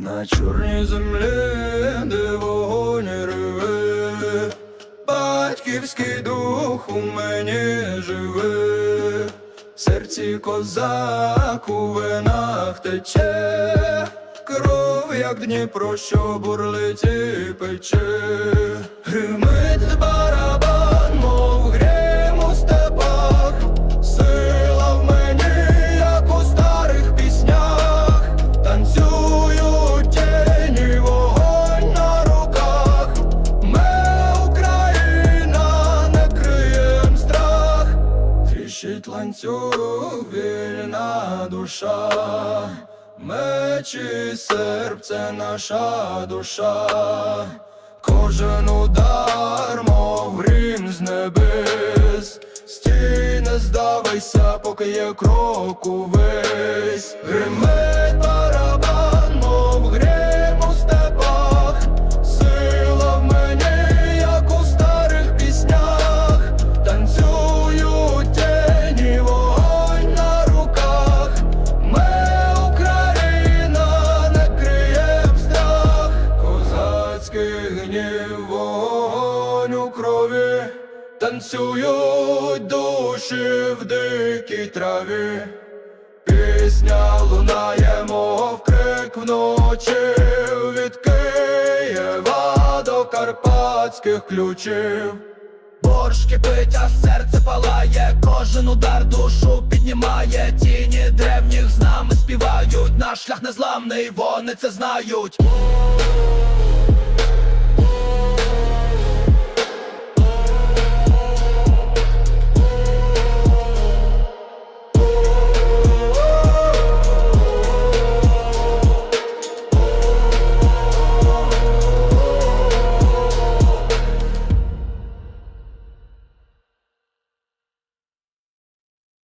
на чорній землі, де вогонь реве, батьківський дух у мені живе, в серці козак у венах тече, кров, як Дніпро, що бурлить і пече, гримить барабан, тріщить ланцюг, вільна душа, меч і серп наша душа, кожен удар, мов грім з небес, стій не здавайся, поки є крок увесь, гримить гнів, вогонь у крові, танцюють душі в дикій траві. Пісня лунає, мов крик вночі від Києва до карпатських ключів. Борщ кипить, а серце палає, кожен удар душу піднімає, тіні древніх з нами співають, наш шлях незламний, вони це знають.